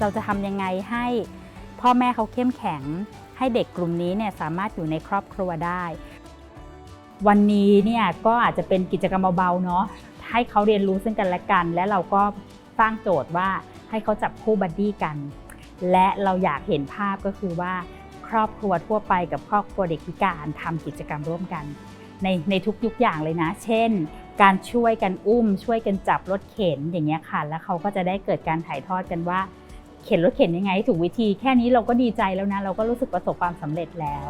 เราจะทำยังไงให้พ่อแม่เขาเข้มแข็ง ให้เด็กกลุ่มนี้เนี่ยสามารถอยู่ในครอบครัวได้ วันนี้เนี่ยก็อาจจะเป็นกิจกรรมเบาๆเนาะให้เขาเรียนรู้ซึ่งกันและกัน และเราก็สร้างโจทย์ว่าให้เขาจับคู่บัดดี้กัน และเราอยากเห็นภาพก็คือว่า ครอบครัวทั่วไปกับครอบครัวเด็กพิการทำกิจกรรมร่วมกัน ในในทุกยุกอย่างเลยนะ เช่น การช่วยกันอุ้ม ช่วยกันจับรถเข็นอย่างเงี้ยค่ะ แล้วเขาก็จะได้เกิดการถ่ายทอดกันว่า เข็นรถเข็นยังไงถูกวิธี แค่นี้เราก็ดีใจแล้วนะ เราก็รู้สึกประสบความสำเร็จแล้ว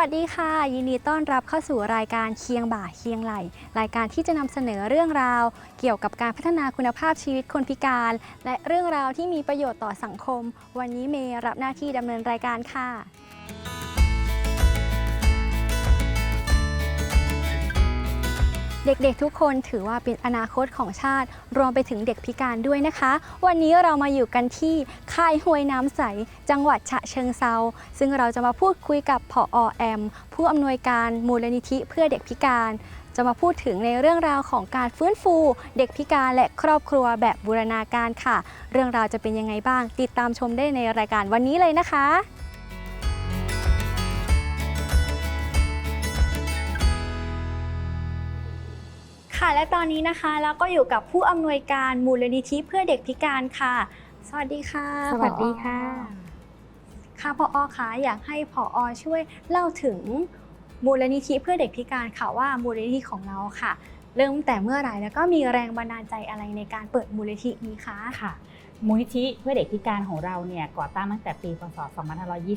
วัสดีค่ะ ยินดีต้อนรับเข้าสู่รายการเคียงบ่าเคียงไหล รายการที่จะนำเสนอเรื่องราว เกี่ยวกับการพัฒนาคุณภาพชีวิตคนพิการ และเรื่องราวที่มีประโยชน์ต่อสังคม วันนี้เมย์รับหน้าที่ดำเนินรายการค่ะ เด็กๆทุกคนถือว่าเป็นอนาคตของชาติ รวมไปถึงเด็กพิการด้วยนะคะ วันนี้เรามาอยู่กันที่ค่ายห้วยน้ำใส จังหวัดฉะเชิงเซาซึ่งเราจะมาพูดคุยกับผอแอม ผู้อำนวยการมูลนิธิเพื่อเด็กพิการ จะมาพูดถึงในเรื่องราวของการฟื้นฟู เด็กพิการและครอบครัวแบบบูรณาการค่ะ เรื่องราวจะเป็นยังไงบ้าง ติดตามชมได้ในรายการวันนี้เลยนะคะ และตอนนี้นะคะเราก็อยู่กับผู้อำนวยการมูลนิธิเพื่อเด็กพิการค่ะ สวัสดีค่ะสวัสดีค่ะ ผอค่ะพออคะอยากให้พออช่วยเล่าถึงมูลนิธิเพื่อเด็กพิการค่ะว่ามูลนิธิของเราค่ะ เริ่มแต่เมื่อไหร่แล้วก็มีแรงบันดาลใจอะไรในการเปิดมูลนิธินี้คะค่ะมูลนิธิเพื่อเด็กพิการของเราเนี่ยก่อตั้งตั้งแต่ปีพศ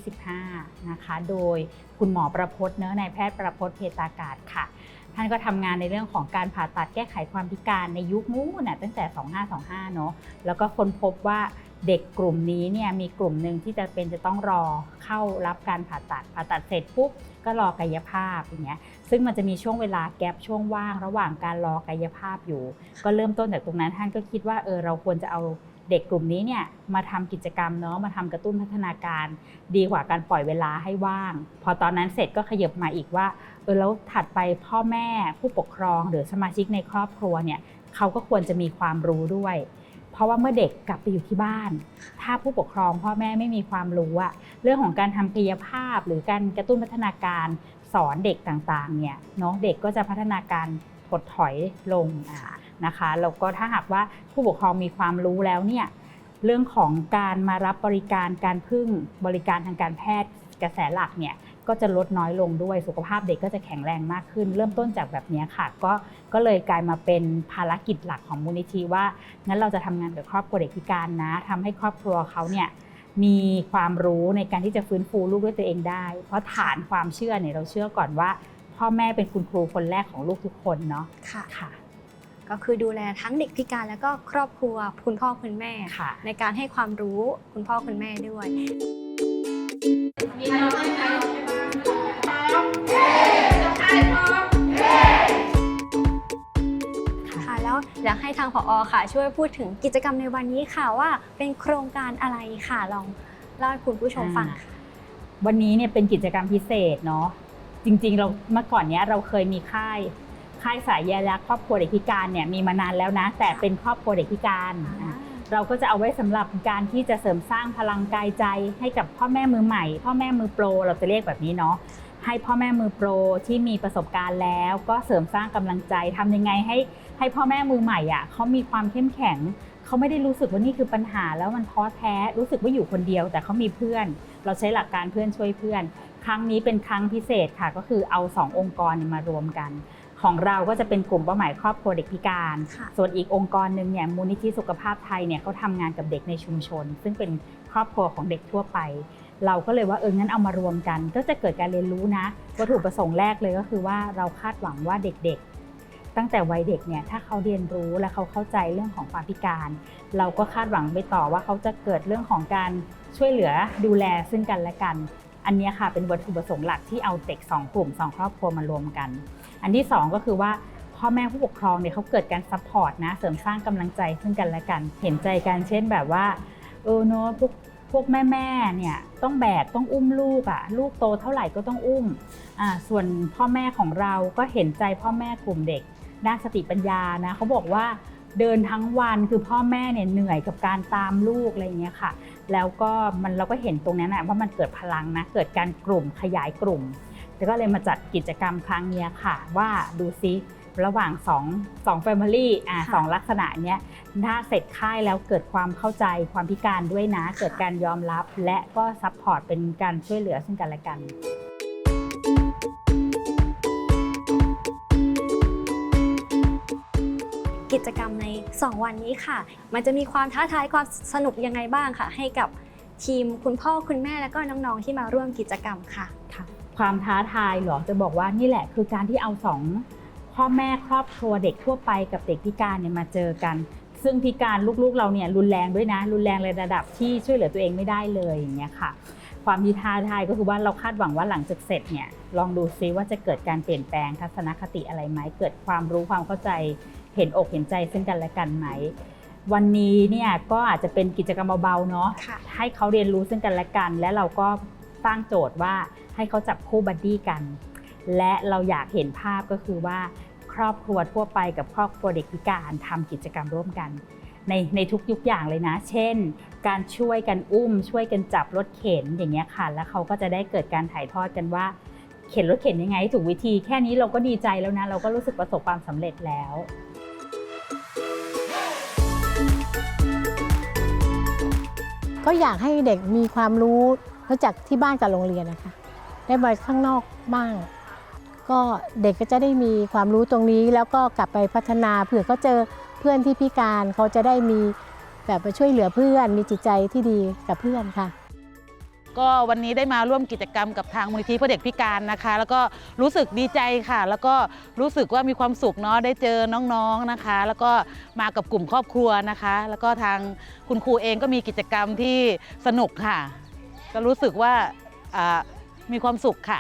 2525 นะคะ โดยคุณหมอประพจน์เนื้อะนายแพทย์ประพจน์เพตากาศค่ะ ท่านก็ทำงานในเรื่องของการผ่าตัดแก้ไขความพิการในยุคนู้นน่ะตั้งแต่ 2525 เนอะแล้วก็ค้นพบว่าเด็กกลุ่มนี้เนี่ยมีกลุ่มหนึ่งที่จะเป็นจะต้องรอเข้ารับการผ่าตัดผ่าตัดเสร็จปุ๊บก็รอกายภาพอย่างเงี้ยซึ่งมันจะมีช่วงเวลาแกลบช่วงว่างระหว่างการรอกายภาพอยู่ ก็เริ่มต้นจากตรงนั้นท่านก็คิดว่าเออเราควรจะเอาเด็กกลุ่มนี้เนี่ยมาทำกิจกรรมเนาะมาทำกระตุ้นพัฒนาการ ดีกว่าการปล่อยเวลาให้ว่าง พอตอนนั้นเสร็จก็ขยับมาอีกว่า เออแล้วถัดไปพ่อแม่ผู้ปกครองหรือสมาชิกในครอบครัวเนี่ยเขาก็ควรจะมีความรู้ด้วย เพราะว่าเมื่อเด็กกลับไปอยู่ที่บ้าน ถ้าผู้ปกครองพ่อแม่ไม่มีความรู้อะเรื่องของการทำกายภาพหรือการกระตุ้นพัฒนาการสอนเด็กต่างๆเนี่ยเนาะเด็กก็จะพัฒนาการถดถอยลงนะคะแล้วก็ถ้าหากว่าผู้ปกครองมีความรู้แล้วเนี่ยเรื่องของการมารับบริการการพึ่งบริการทางการแพทย์กระแสหลักเนี่ย ก็จะลดน้อยลงด้วยสุขภาพเด็กก็จะแข็งแรงมากขึ้น เริ่มต้นจากแบบเนี้ยค่ะ ก็ก็เลยกลายมาเป็นภารกิจหลักของมูลนิธิว่างั้นเราจะทำงานกับครอบครัวเด็กพิการนะทำให้ครอบครัวเขาเนี่ยมีความรู้ในการที่จะฟื้นฟูลูกด้วยตัวเองได้ เพราะฐานความเชื่อเนี่ยเราเชื่อก่อนว่า พ่อแม่เป็นคุณครูคนแรกของลูกทุกคนเนาะค่ะค่ะก็คือดูแลทั้งเด็กพิการแล้วก็ครอบครัวคุณพ่อคุณแม่ค่ะในการให้ความรู้คุณพ่อคุณแม่ด้วย ค่ะแล้วอยากให้ทางผอค่ะ ช่วยพูดถึงกิจกรรมในวันนี้ค่ะว่าเป็นโครงการอะไรค่ะลองเล่าให้คุณผู้ชมฟังค่ะ วันนี้เนี่ยเป็นกิจกรรมพิเศษเนาะจริงๆเราเมื่อก่อนเนี้ยเราเคยมีค่ายค่ายสายใยรักครอบครัวเด็กพิการเนี่ยมีมานานแล้วนะ แต่เป็นครอบครัวเด็กพิการอะเราก็จะเอาไว้สำหรับการที่จะเสริมสร้างพลังกายใจให้กับพ่อแม่มือใหม่ พ่อแม่มือโปร เราจะเรียกแบบนี้เนาะ ให้พ่อแม่มือโปรที่มีประสบการณ์แล้ว ก็เสริมสร้างกำลังใจทำยังไงให้ให้พ่อแม่มือใหม่อะเขามีความเข้มแข็งเขาไม่ได้รู้สึกว่านี่คือปัญหาแล้วมันท้อแท้รู้สึกว่าอยู่คนเดียว แต่เขามีเพื่อน เราใช้หลักการเพื่อนช่วยเพื่อน ครั้งนี้เป็นครั้งพิเศษค่ะ ก็คือเอาสององค์กรเนี่ยมารวมกัน ของเราก็จะเป็นกลุ่มเป้าหมายครอบครัวเด็กพิการค่ะส่วนอีกองค์กรหนึ่งเนี่ยมูลนิธิสุขภาพไทยเนี่ยเขาทำงานกับเด็กในชุมชน ซึ่งเป็นครอบครัวของเด็กทั่วไป เราก็เลยว่าเอองั้นเอามารวมกัน ก็จะเกิดการเรียนรู้นะวัตถุประสงค์แรกเลยก็คือว่าเราคาดหวังว่าเด็กๆ ตั้งแต่วัยเด็กเนี่ยถ้าเขาเรียนรู้และเขาเข้าใจเรื่องของความพิการ เราก็คาดหวังไปต่อว่าเขาจะเกิดเรื่องของการช่วยเหลือดูแลซึ่งกันและกัน อันนี้ค่ะเป็นวัตถุประสงค์หลักที่เอาเด็กสองกลุ่มสองครอบครัวมารวมกัน อันที่สองก็คือว่าพ่อแม่ผู้ปกครองเนี่ยเขาเกิดการซัพพอร์ตนะเสริมสร้างกำลังใจซึ่งกันและกัน เห็นใจกันเช่นแบบว่าเออเนอะพวก พวกแม่แม่ๆเนี่ยต้องแบกต้องอุ้มลูกอะ่ะลูกโตเท่าไหร่ก็ต้องอุ้มอ่าส่วนพ่อแม่ของเราก็เห็นใจพ่อแม่กลุ่มเด็กด้านสติปัญญานะเขาบอกว่าเดินทั้งวันคือพ่อแม่เนี่ยเหนื่อยกับการตามลูกอะไรเงี้ยค่ะ แล้วก็มันเราก็เห็นตรงนั้นนะว่ามันเกิดพลังนะเกิดการกลุ่มขยายกลุ่ม แล้วก็เลยมาจัดกิจกรรมครั้งนี้ค่ะ ว่าดูซิ ระหว่าง2 2 Family อ่าค่ะสองลักษณะเนี้ยถ้าเสร็จค่ายแล้วเกิดความเข้าใจความพิการด้วยนะ เกิดการยอมรับ และก็ซัพพอร์ตเป็นการช่วยเหลือซึ่งกันและกันกิจกรรมใน 2 วันนี้ค่ะ มันจะมีความท้าทายความสนุกยังไงบ้างค่ะ ให้กับทีมคุณพ่อคุณแม่แล้วก็น้องๆที่มาร่วมกิจกรรมค่ะค่ะ ความท้าทายเหรอจะบอกว่านี่แหละคือการที่เอาสอง พ่อแม่ครอบครัวเด็กทั่วไปกับเด็กพิการเนี่ยมาเจอกัน ซึ่งพิการลูกๆเราเนี่ยรุนแรงด้วยนะ รุนแรงในระดับที่ช่วยเหลือตัวเองไม่ได้เลยอย่างเงี้ยค่ะ ความที่ท้าทายก็คือว่าเราคาดหวังว่าหลังจากเสร็จเนี่ยลองดูซิว่าจะเกิดการเปลี่ยนแปลงทัศนคติอะไรไหมเกิดความรู้ความเข้าใจเห็นอกเห็นใจซึ่งกันและกันไหมวันนี้เนี่ยก็อาจจะเป็นกิจกรรมเบาๆเนาะค่ะให้เขาเรียนรู้ซึ่งกันและกัน และเราก็ตั้งโจทย์ว่าให้เขาจับคู่บัดดี้กัน และเราอยากเห็นภาพก็คือว่าครอบครัวทั่วไปกับครอบครัวเด็กพิการทำกิจกรรมร่วมกัน ในในทุกยุกอย่างเลยนะ เช่น การช่วยกันอุ้ม ช่วยกันจับรถเข็นอย่างเงี้ยค่ะ แล้วเขาก็จะได้เกิดการถ่ายทอดกันว่า เข็นรถเข็นยังไงถูกวิธี แค่นี้เราก็ดีใจแล้วนะ เราก็รู้สึกประสบความสำเร็จแล้วก็อยากให้เด็กมีความรู้นอกจากที่บ้านกับโรงเรียนนะคะ ได้มาข้างนอกบ้าง ก็เด็กก็จะได้มีความรู้ตรงนี้ แล้วก็กลับไปพัฒนาเผื่อเขาเจอเพื่อนที่พิการเขาจะได้มีแบบไปช่วยเหลือเพื่อน มีจิตใจที่ดีกับเพื่อนค่ะ ก็วันนี้ได้มาร่วมกิจกรรมกับทางมูลนิธิเพื่อเด็กพิการนะคะ แล้วก็รู้สึกดีใจค่ะ แล้วก็รู้สึกว่ามีความสุขเนาะได้เจอน้องๆนะคะ แล้วก็มากับกลุ่มครอบครัวนะคะ แล้วก็ทางคุณครูเองก็มีกิจกรรมที่สนุกค่ะ ก็รู้สึกว่าอ่ามีความสุขค่ะ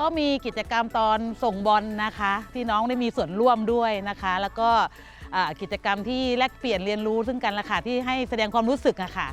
ก็มีกิจกรรมตอนส่งบอลนะคะ ที่น้องได้มีส่วนร่วมด้วยนะคะ แล้วก็กิจกรรมที่แลกเปลี่ยนเรียนรู้ซึ่งกันและค่ะที่ให้แสดงความรู้สึกอะค่ะ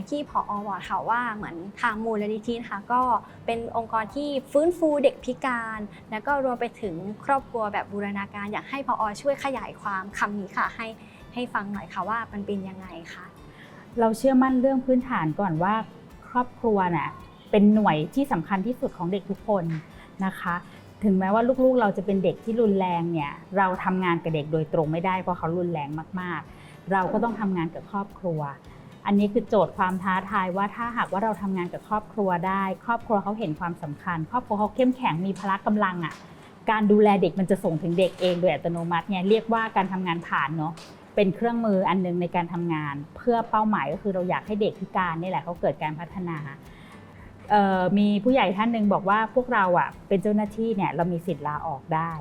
อย่างที่พออบอกค่ะว่าเหมือนทางมูลนิธินะคะก็เป็นองค์กรที่ฟื้นฟูเด็กพิการ แล้วก็รวมไปถึงครอบครัวแบบบูรณาการ อยากให้พออช่วยขยายความคำนี้ค่ะ ให้ให้ฟังหน่อยค่ะว่ามันเป็นยังไงคะเราเชื่อมั่นเรื่องพื้นฐานก่อนว่าครอบครัวน่ะเป็นหน่วยที่สำคัญที่สุดของเด็กทุกคนนะคะ ถึงแม้ว่าลูกๆ เราจะเป็นเด็กที่รุนแรงเนี่ยเราทำงานกับเด็กโดยตรงไม่ได้เพราะเขารุนแรงมากๆ เราก็ต้องทำงานกับครอบครัว อันนี้คือโจทย์ความท้าทายว่าถ้าหากว่าเราทำงานกับครอบครัวได้ ครอบครัวเขาเห็นความสำคัญ ครอบครัวเขาเข้มแข็งมีพละกำลังอะการดูแลเด็กมันจะส่งถึงเด็กเองโดยอัตโนมัติเนี่ยเรียกว่าการทำงานผ่านเนาะเป็นเครื่องมืออันหนึงในการทำงาน เพื่อเป้าหมายก็คือเราอยากให้เด็กพิการนี่แหละเขาเกิดการพัฒนาเอ่อมีผู้ใหญ่ท่านหนึ่งบอกว่าพวกเราอะเป็นเจ้าหน้าที่เนี่ยเรามีสิทธิ์ลาออกได้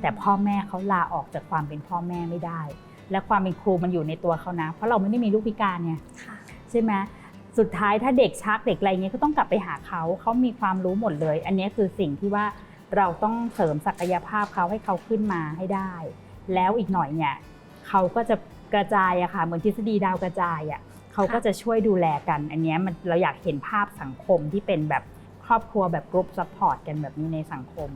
แต่พ่อแม่เขาลาออกจากความเป็นพ่อแม่ไม่ได้ และความเป็นครูมันอยู่ในตัวเขานะ เพราะเราไม่ได้มีลูกพิการเนี่ยค่ะใช่ไหมสุดท้ายถ้าเด็กชักเด็กอะไรเงี้ยก็ต้องกลับไปหาเขาเขามีความรู้หมดเลย อันนี้คือสิ่งที่ว่าเราต้องเสริมศักยภาพเขาให้เขาขึ้นมาให้ได้ แล้วอีกหน่อยเนี่ยเขาก็จะกระจายอะค่ะเหมือนทฤษฎีดาวกระจายอะเขาก็จะช่วยดูแลกัน อันเนี้ยมันเราอยากเห็นภาพสังคมที่เป็นแบบครอบครัวแบบกรุ๊ปซัพพอร์ตกันแบบนี้ในสังคม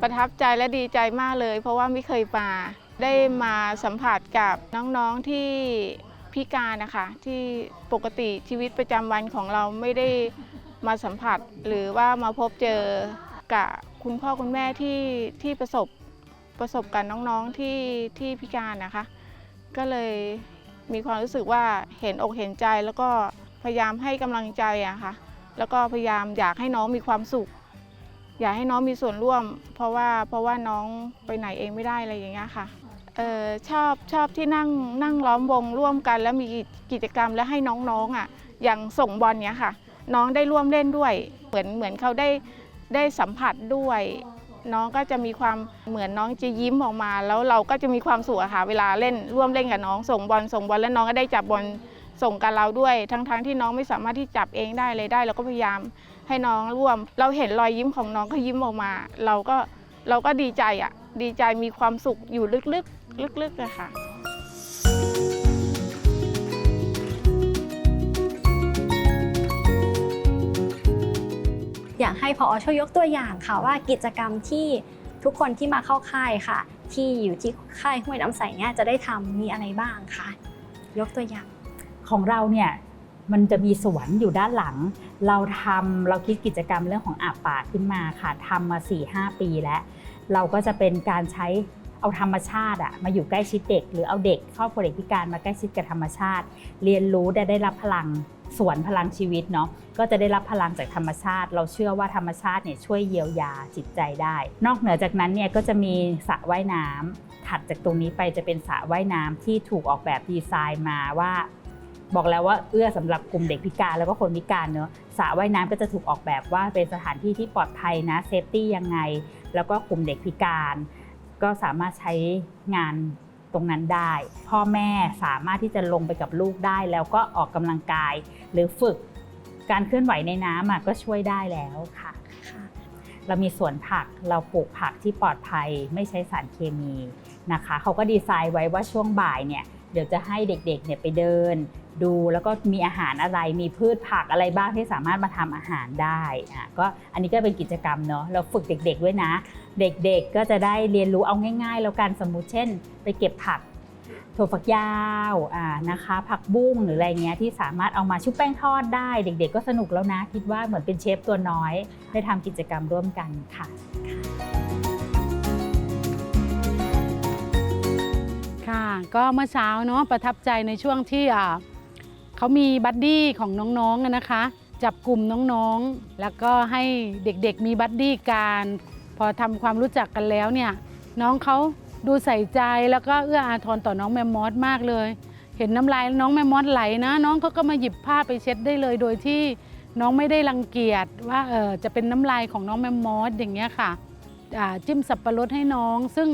ประทับใจและดีใจมากเลย เพราะว่าไม่เคยมาได้มาสัมผัสกับน้องๆที่พิการนะคะที่ปกติชีวิตประจำวันของเราไม่ได้มาสัมผัส หรือว่ามาพบเจอกับคุณพ่อคุณแม่ที่ที่ประสบประสบกับน้องๆที่ที่พิการนะคะ ก็เลยมีความรู้สึกว่าเห็นอกเห็นใจแล้วก็พยายามให้กำลังใจอะค่ะแล้วก็พยายามอยากให้น้องมีความสุข อยากให้น้องมีส่วนร่วม เพราะว่าเพราะว่าน้องไปไหนเองไม่ได้อะไรอย่างเงี้ยค่ะออชอบชอบที่นั่งนั่งล้อมวงร่วมกันแล้วมีกิจกรรมแล้วให้น้องๆอะอย่างส่งบอลเนี้ยค่ะ น้องได้ร่วมเล่นด้วย เหมือนเหมือนเขาได้ได้สัมผัสด้วย น้องก็จะมีความเหมือนน้องจะยิ้มออกมา แล้วเราก็จะมีความสุขค่ะเวลาเล่นร่วมเล่นกับน้องส่งบอลส่งบอลแล้วน้องก็ได้จับบอลส่งกับเราด้วย ทั้งๆที่น้องไม่สามารถที่จับเองได้เลยได้ เราก็พยายาม ให้น้องร่วม เราเห็นรอยยิ้มของน้องเขายิ้มออกมา เราก็เราก็ดีใจอะดีใจมีความสุขอยู่ลึกๆลึกๆอะค่ะอยากให้พอช่วยยกตัวอย่างค่ะว่ากิจกรรมที่ทุกคนที่มาเข้าค่ายค่ะ ที่อยู่ที่ค่ายห้วยน้ำใสเนี่ยจะได้ทำมีอะไรบ้างคะยกตัวอย่างของเราเนี่ย มันจะมีสวนอยู่ด้านหลัง เราทำเราคิดกิจกรรมเรื่องของอาบป่าขึ้นมาค่ะทำมา4-5ปีแล้ว เราก็จะเป็นการใช้เอาธรรมชาติอะมาอยู่ใกล้ชิดเด็ก หรือเอาเด็กครอบครัวเด็กพิการมาใกล้ชิดกับธรรมชาติ เรียนรู้ได้ได้รับพลังสวนพลังชีวิตเนาะก็จะได้รับพลังจากธรรมชาติ เราเชื่อว่าธรรมชาติเนี่ยช่วยเยียวยาจิตใจได้ นอกเหนือจากนั้นเนี่ยก็จะมีสระว่ายน้ำถัดจากตรงนี้ไปจะเป็นสระว่ายน้ำที่ถูกออกแบบดีไซน์มาว่า บอกแล้วว่าเอื้อสำหรับกลุ่มเด็กพิการแล้วก็คนพิการเนอะสระว่ายน้ำก็จะถูกออกแบบว่าเป็นสถานที่ที่ปลอดภัยนะเซฟตี้ยังไง แล้วก็กลุ่มเด็กพิการ ก็สามารถใช้งานตรงนั้นได้ พ่อแม่สามารถที่จะลงไปกับลูกได้ แล้วก็ออกกำลังกาย หรือฝึกการเคลื่อนไหวในน้ำอะก็ช่วยได้แล้วค่ะค่ะ เรามีสวนผักเราปลูกผักที่ปลอดภัยไม่ใช้สารเคมีนะคะ เขาก็ดีไซน์ไว้ว่าช่วงบ่ายเนี่ย เดี๋ยวจะให้เด็กๆเนี่ยไปเดิน ดูแล้วก็มีอาหารอะไรมีพืชผักอะไรบ้างที่สามารถมาทำอาหารได้อะก็อันนี้ก็เป็นกิจกรรมเนาะเราฝึกเด็ก ๆ ด้วยนะ เด็กๆก็จะได้เรียนรู้เอาง่าย ๆ แล้วกันสมมุติเช่น ไปเก็บผักถั่วฝักยาวอ่านะคะ ผักบุ้งหรืออะไรเงี้ยที่สามารถเอามาชุบแป้งทอดได้ เด็ก ๆ ก็สนุกแล้วนะ คิดว่าเหมือนเป็นเชฟตัวน้อย ได้ทำกิจกรรมร่วมกันค่ะ ค่ะ ก็เมื่อเช้าเนาะประทับใจในช่วงที่เขามีบัดดี้ของน้องๆอะนะคะ จับกลุ่มน้องๆ แล้วก็ให้เด็กๆมีบัดดี้การ พอทำความรู้จักกันแล้วเนี่ย น้องเขาดูใส่ใจแล้วก็เอื้ออาทรต่อน้องแมมมอสมากเลย เห็นน้ำลายน้องแมมมอสไหลนะ น้องเขาก็มาหยิบผ้าไปเช็ดได้เลยโดยที่น้องไม่ได้รังเกียจว่าเออจะเป็นน้ำลายของน้องแมมมอสอย่างเงี้ยค่ะจิ้มสับปะรดให้น้องซึ่ง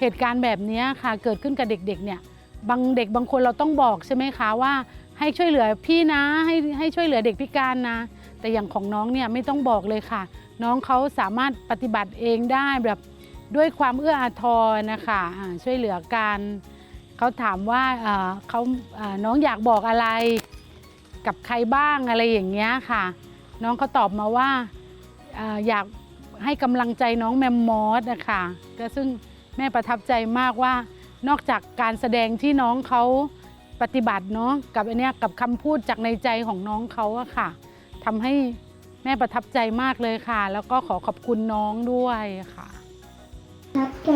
เหตุการณ์แบบนี้ค่ะเกิดขึ้นกับเด็กๆเนี่ยบางเด็กบางคนเราต้องบอกใช่ไหมคะว่า ให้ช่วยเหลือพี่นะให้ให้ช่วยเหลือเด็กพิการนะ แต่อย่างของน้องเนี่ยไม่ต้องบอกเลยค่ะ น้องเขาสามารถปฏิบัติเองได้แบบด้วยความเอื้ออาทรนะคะช่วยเหลือกันเขาถามว่าเขาน้องอยากบอกอะไร กับใครบ้างอะไรอย่างเงี้ยค่ะ น้องเขาตอบมาว่าอยากให้กำลังใจน้องแมมมอสนะคะก็ซึ่ง แม่ประทับใจมากว่านอกจากการแสดงที่น้องเขาปฏิบัติเนาะกับอันเนี้ยกับคำพูดจากในใจของน้องเขาอะค่ะทำให้แม่ประทับใจมากเลยค่ะ แล้วก็ขอขอบคุณน้องด้วยค่ะ ทับใจ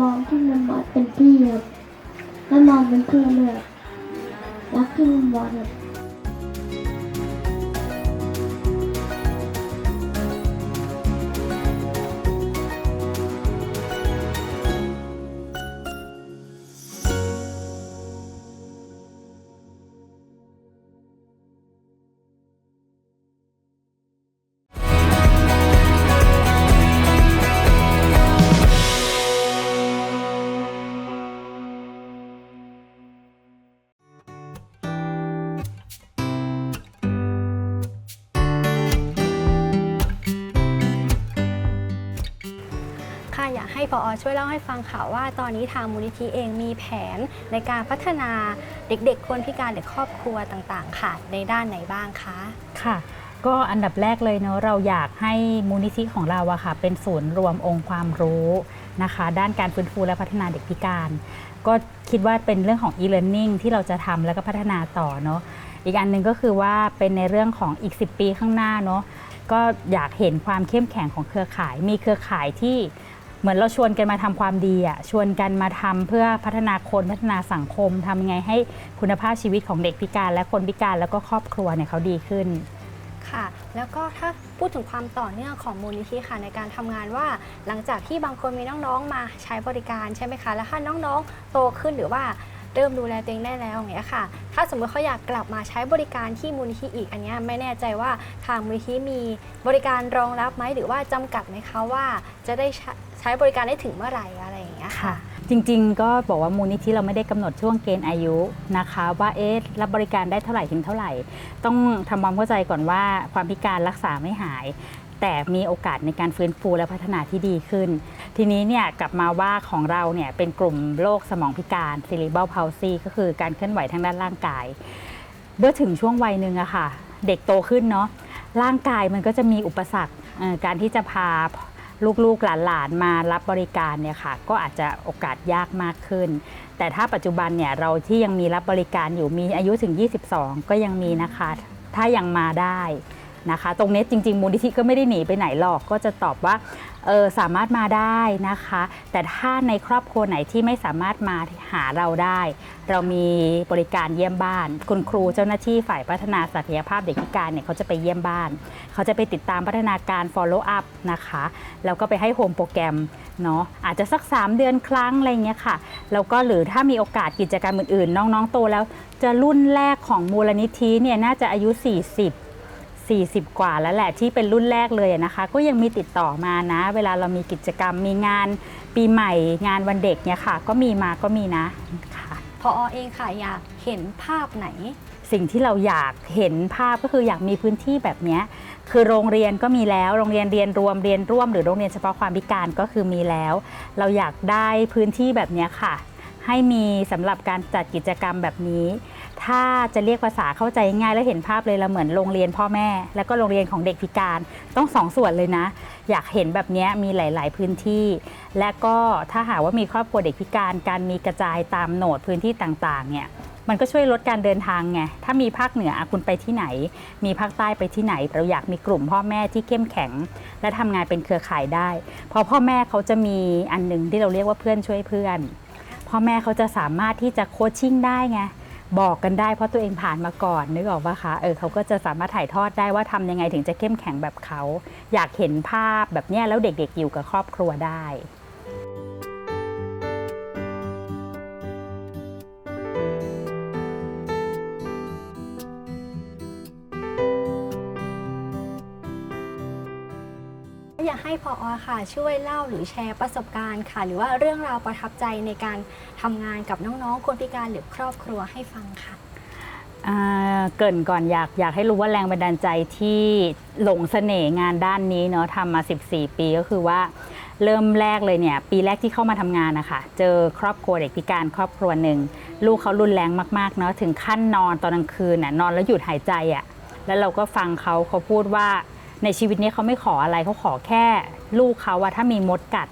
มองที่มันมอสเป็นพี่ครับแล้วมองเป็นเพื่อนเลยรักที่มันมอสครับ ให้พออช่วยเล่าให้ฟังค่ะว่า ตอนนี้ทางมูลนิธิเองมีแผนในการพัฒนาเด็กๆ คนพิการเด็กครอบครัวต่างๆ ค่ะ ในด้านไหนบ้างคะค่ะก็อันดับแรกเลยเนาะเราอยากให้มูลนิธิของเราอะค่ะ เป็นศูนย์รวมองค์ความรู้นะคะ ด้านการฟื้นฟูและพัฒนาเด็กพิการ ก็คิดว่าเป็นเรื่องของ e-learning ที่เราจะทำแล้วก็พัฒนาต่อเนาะอีกอันหนึ่งก็คือว่าเป็นในเรื่องของอีก 10 ปีข้างหน้าเนาะก็อยากเห็นความเข้มแข็งของเครือข่าย มีเครือข่ายที่ เหมือนเราชวนกันมาทำความดีอะชวนกันมาทำเพื่อพัฒนาคนพัฒนาสังคมทำยังไงให้คุณภาพชีวิตของเด็กพิการ และคนพิการแล้วก็ครอบครัวเนี่ยเขาดีขึ้นค่ะแล้วก็ถ้าพูดถึงความต่อเนื่องของมูลนิธิค่ะในการทำงานว่า หลังจากที่บางคนมีน้องๆมาใช้บริการใช่ไหมคะ แล้วถ้าน้องๆโตขึ้นหรือว่าเริ่มดูแลตัวเองได้แล้วอย่างเงี้ยค่ะ ถ้าสมมติเขาอยากกลับมาใช้บริการที่มูลนิธิอีกอันเนี้ยไม่แน่ใจว่าทางมูลนิธิมีบริการรองรับไหมหรือว่าจำกัดไหมคะว่าจะได้ ใช้บริการได้ถึงเมื่อไหร่อะไรอย่างเงี้ยค่ะ จริงๆ ก็บอกว่ามูลนิธิเราไม่ได้กำหนดช่วงเกณฑ์อายุนะคะ ว่าเอ๊ะรับบริการได้เท่าไหร่ถึงเท่าไหร่ ต้องทำความเข้าใจก่อนว่าความพิการรักษาไม่หายแต่มีโอกาสในการฟื้นฟูและพัฒนาที่ดีขึ้น ทีนี้เนี่ยกลับมาว่าของเราเนี่ยเป็นกลุ่มโรคสมองพิการ cerebral palsy ก็คือการเคลื่อนไหวทางด้านร่างกาย เมื่อถึงช่วงวัยหนึ่งอะค่ะ เด็กโตขึ้นเนาะร่างกายมันก็จะมีอุปสรรคการที่จะพา ลูกๆหลานๆมารับบริการเนี่ยค่ะก็อาจจะโอกาสยากมากขึ้น แต่ถ้าปัจจุบันเนี่ยเราที่ยังมีรับบริการอยู่มีอายุถึง 22 ก็ยังมีนะคะ ถ้ายังมาได้ นะคะ ตรงนี้จริง ๆ มูลนิธิก็ไม่ได้หนีไปไหนหรอกก็จะตอบว่าเออสามารถมาได้นะคะ แต่ถ้าในครอบครัวไหนที่ไม่สามารถมาหาเราได้ เรามีบริการเยี่ยมบ้าน คุณครูเจ้าหน้าที่ฝ่ายพัฒนาศักยภาพเด็กพิการเนี่ยเขาจะไปเยี่ยมบ้าน เขาจะไปติดตามพัฒนาการ follow up นะคะแล้วก็ไปให้โฮมโปรแกรมเนาะอาจจะสัก 3 เดือนครั้งอะไรเงี้ยค่ะแล้วก็หรือถ้ามีโอกาสกิจกรรมอื่นๆ น้องๆโตแล้ว จะรุ่นแรกของมูลนิธิเนี่ยน่าจะอายุ 40 40 กว่าแล้วแหละที่เป็นรุ่นแรกเลยนะคะ ก็ยังมีติดต่อมานะ เวลาเรามีกิจกรรมมีงานปีใหม่งานวันเด็กเนี่ยค่ะ ก็มีมาก็มีนะค่ะพอเองค่ะอยากเห็นภาพไหน สิ่งที่เราอยากเห็นภาพก็คืออยากมีพื้นที่แบบเนี้ยคือโรงเรียนก็มีแล้วโรงเรียนเรียนรวมเรียนร่วม หรือโรงเรียนเฉพาะความพิการก็คือมีแล้ว เราอยากได้พื้นที่แบบเนี้ยค่ะ ให้มีสำหรับการจัดกิจกรรมแบบนี้ ถ้าจะเรียกภาษาเข้าใจง่ายแล้วเห็นภาพเลยเราเหมือนโรงเรียนพ่อแม่ แล้วก็โรงเรียนของเด็กพิการต้องสองส่วนเลยนะ อยากเห็นแบบนี้มีหลาย ๆ พื้นที่ และก็ถ้าหากว่ามีครอบครัวเด็กพิการการมีกระจายตามโหนดพื้นที่ต่างๆเนี่ยมันก็ช่วยลดการเดินทางไง ถ้ามีภาคเหนือคุณไปที่ไหน มีภาคใต้ไปที่ไหน เราอยากมีกลุ่มพ่อแม่ที่เข้มแข็ง และทำงานเป็นเครือข่ายได้เพราะพ่อแม่เขาจะมีอันหนึ่งที่เราเรียกว่าเพื่อนช่วยเพื่อน พ่อแม่เขาจะสามารถที่จะโคชชิ่งได้ไง บอกกันได้เพราะตัวเองผ่านมาก่อนนึกออกปะคะเออเขาก็จะสามารถถ่ายทอดได้ว่าทำยังไงถึงจะเข้มแข็งแบบเขา อยากเห็นภาพแบบเนี้ยแล้วเด็กๆอยู่กับครอบครัวได้ อยากให้พออค่ะ ช่วยเล่าหรือแชร์ประสบการณ์ค่ะ หรือว่าเรื่องราวประทับใจในการทำงานกับน้องๆคนพิการหรือครอบครัวให้ฟังค่ะ อ่าเกรินก่อนอยากอยากให้รู้ว่าแรงบันดาลใจที่หลงเสน่ห์งานด้านนี้เนาะทำมา 14 ปีก็คือว่าเริ่มแรกเลยเนี่ย ปีแรกที่เข้ามาทำงานนะคะเจอครอบครัวเด็กพิการครอบครัวหนึ่ง ลูกเขารุนแรงมากๆเนาะถึงขั้นนอนตอนกลางคืนน่ะนอนแล้วหยุดหายใจอะ่ะแล้วเราก็ฟังเขาเขาพูดว่า ในชีวิตนี้เขาไม่ขออะไรเขาขอแค่ ลูกเขาว่าถ้ามีมดกัด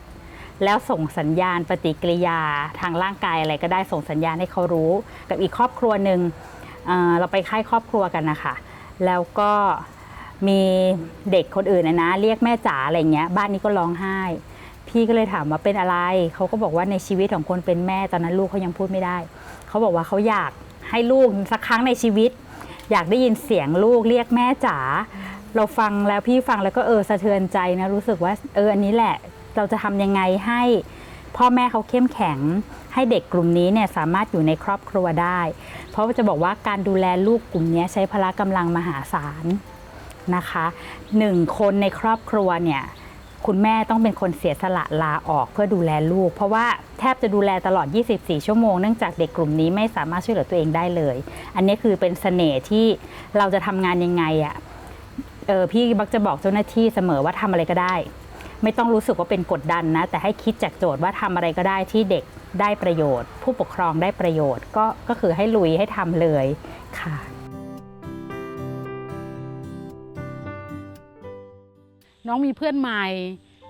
แล้วส่งสัญญาณปฏิกิริยาทางร่างกายอะไรก็ได้ส่งสัญญาณให้เขารู้ กับอีกครอบครัวหนึ่งเเราไปค่ายครอบครัวกันนะคะแล้วก็มีเด็กคนอื่นนะนะเรียกแม่จ๋าอะไรเงี้ย บ้านนี้ก็ร้องไห้ พี่ก็เลยถามว่าเป็นอะไร เขาก็บอกว่าในชีวิตของคนเป็นแม่ตอนนั้นลูกเขายังพูดไม่ได้ เขาบอกว่าเขาอยากให้ลูกสักครั้งในชีวิต อยากได้ยินเสียงลูกเรียกแม่จ๋า เราฟังแล้วพี่ฟังแล้วก็เออสะเทือนใจนะรู้สึกว่าเอออันนี้แหละเราจะทำยังไงให้ พ่อแม่เขาเข้มแข็ง ให้เด็กกลุ่มนี้เนี่ยสามารถอยู่ในครอบครัวได้ เพราะจะบอกว่าการดูแลลูกกลุ่มนี้ใช้พละกำลังมหาศาลนะคะหนึ่งคนในครอบครัวเนี่ยคุณแม่ต้องเป็นคนเสียสละลาออกเพื่อดูแลลูก เพราะว่าแทบจะดูแลตลอด 24 ชั่วโมง เนื่องจากเด็กกลุ่มนี้ไม่สามารถช่วยเหลือตัวเองได้เลย อันนี้คือเป็นเสน่ห์ที่เราจะทำงานยังไงอะ่ะ เออพี่บักจะบอกเจ้าหน้าที่เสมอว่าทำอะไรก็ได้ ไม่ต้องรู้สึกว่าเป็นกดดันนะ แต่ให้คิดจากโจทย์ว่าทำอะไรก็ได้ที่เด็กได้ประโยชน์ ผู้ปกครองได้ประโยชน์ ก็ก็คือให้ลุยให้ทำเลยค่ะน้องมีเพื่อนใหม่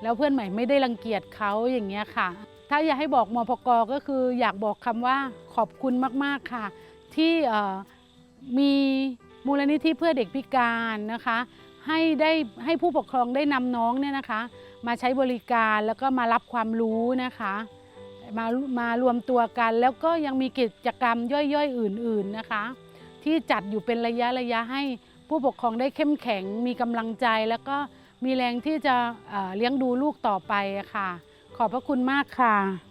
แล้วเพื่อนใหม่ไม่ได้รังเกียจเขาอย่างเงี้ยค่ะ ถ้าอยากให้บอกมพกก็คืออยากบอกคำว่าขอบคุณมากๆค่ะ ที่มีมูลนิธิเพื่อเด็กพิการนะคะ ให้ได้ให้ผู้ปกครองได้นำน้องเนี่ยนะคะ มาใช้บริการแล้วก็มารับความรู้นะคะมามารวมตัวกันแล้วก็ยังมีกิจกรรมย่อยๆ อื่น ๆนะคะ ที่จัดอยู่เป็นระยะระยะให้ผู้ปกครองได้เข้มแข็ง มีกำลังใจ แล้วก็มีแรงที่จะเเลี้ยงดูลูกต่อไปะค่ะ ขอบพระคุณมากค่ะ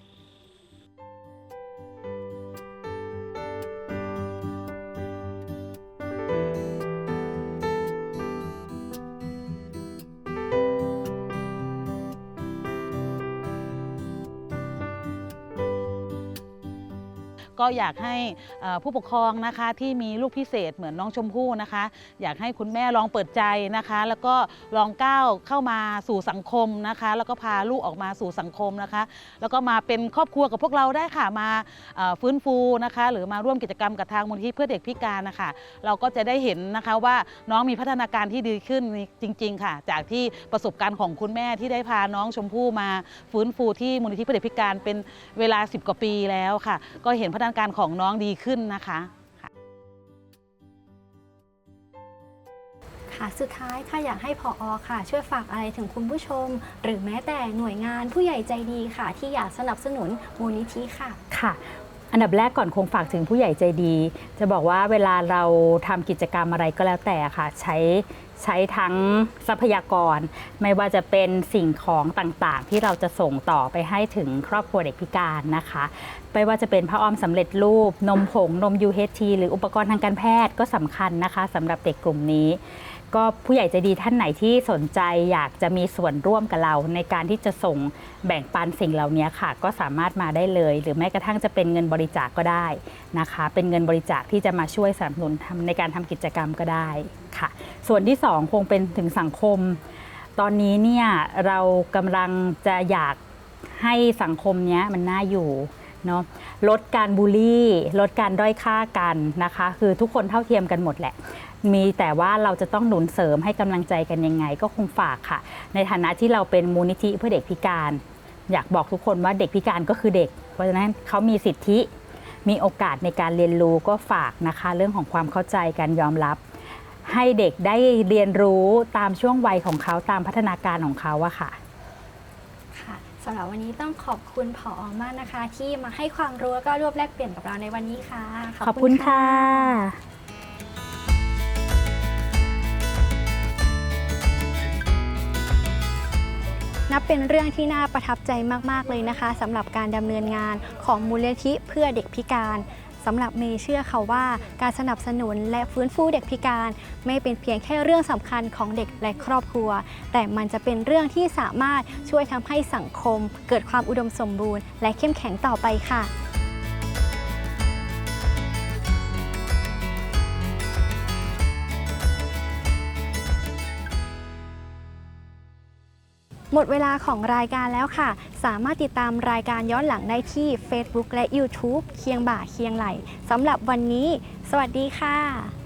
ก็อยากให้ผู้ปกครองนะคะที่มีลูกพิเศษเหมือนน้องชมพู่นะคะ อยากให้คุณแม่ลองเปิดใจนะคะ แล้วก็ลองก้าวเข้ามาสู่สังคมนะคะ แล้วก็พาลูกออกมาสู่สังคมนะคะ แล้วก็มาเป็นครอบครัวกับพวกเราได้ค่ะมาฟื้นฟูนะคะ หรือมาร่วมกิจกรรมกับทางมูลที่เพื่อเด็กพิการนะคะเราก็จะได้เห็นนะคะว่าน้องมีพัฒนาการที่ดีขึ้นจริง ๆ ค่ะ จากที่ประสบการณ์ของคุณแม่ที่ได้พาน้องชมพู่มาฟื้นฟูที่มูลนิธิเพื่อเด็กพิการเป็นเวลา 10 กว่าปีแล้วค่ะ ก็เห็นพัฒนาการของน้องดีขึ้นนะคะค่ะสุดท้ายค่ะอยากให้พออค่ะ ช่วยฝากอะไรถึงคุณผู้ชม หรือแม้แต่หน่วยงานผู้ใหญ่ใจดีค่ะ ที่อยากสนับสนุนมูลนิธิค่ะค่ะ อันดับแรกก่อนคงฝากถึงผู้ใหญ่ใจดี จะบอกว่าเวลาเราทำกิจกรรมอะไรก็แล้วแต่ค่ะ ใช้ ใช้ทั้งทรัพยากร ไม่ว่าจะเป็นสิ่งของต่างๆ ที่เราจะส่งต่อไปให้ถึงครอบครัวเด็กพิการนะคะ ไม่ว่าจะเป็นผ้าอ้อมสำเร็จรูป นมผงนม UHT หรืออุปกรณ์ทางการแพทย์ก็สำคัญนะคะสำหรับเด็กกลุ่มนี้ ก็ผู้ใหญ่ใจดีท่านไหนที่สนใจอยากจะมีส่วนร่วมกับเรา ในการที่จะส่งแบ่งปันสิ่งเหล่านี้ค่ะ ก็สามารถมาได้เลย หรือแม้กระทั่งจะเป็นเงินบริจาคกก็ได้นะคะ เป็นเงินบริจาคที่จะมาช่วยสนับสนุนในการทำกิจกรรมก็ได้ค่ะ ส่วนที่สองคงเป็นถึงสังคม ตอนนี้เนี่ยเรากำลังจะอยากให้สังคมเนี้ยมันน่าอยู่เนาะลดการบูลลี่ ลดการด้อยค่ากันนะคะ คือทุกคนเท่าเทียมกันหมดแหละ มีแต่ว่าเราจะต้องหนุนเสริมให้กำลังใจกันยังไง ก็คงฝากค่ะ ในฐานะที่เราเป็นมูลนิธิเพื่อเด็กพิการ อยากบอกทุกคนว่าเด็กพิการก็คือเด็ก เพราะฉะนั้นเขามีสิทธิมีโอกาสในการเรียนรู้ก็ฝากนะคะ เรื่องของความเข้าใจการยอมรับ ให้เด็กได้เรียนรู้ตามช่วงวัยของเขาตามพัฒนาการของเขาอะค่ะค่ะสำหรับวันนี้ต้องขอบคุณผอมากนะคะ ที่มาให้ความรู้แล้วก็ร่วมแลกเปลี่ยนกับเราในวันนี้ค่ะ ขอบคุณค่ะนับเป็นเรื่องที่น่าประทับใจมาก ๆ เลยนะคะสำหรับการดำเนินงานของมูลนิธิเพื่อเด็กพิการ สำหรับเมย์เชื่อค่ะว่า การสนับสนุนและฟื้นฟูเด็กพิการ ไม่เป็นเพียงแค่เรื่องสำคัญของเด็กและครอบครัว แต่มันจะเป็นเรื่องที่สามารถช่วยทำให้สังคม เกิดความอุดมสมบูรณ์ และเข้มแข็งต่อไปค่ะ หมดเวลาของรายการแล้วค่ะ สามารถติดตามรายการย้อนหลังได้ที่ Facebook และ YouTube เคียงบ่าเคียงไหลสำหรับวันนี้ สวัสดีค่ะ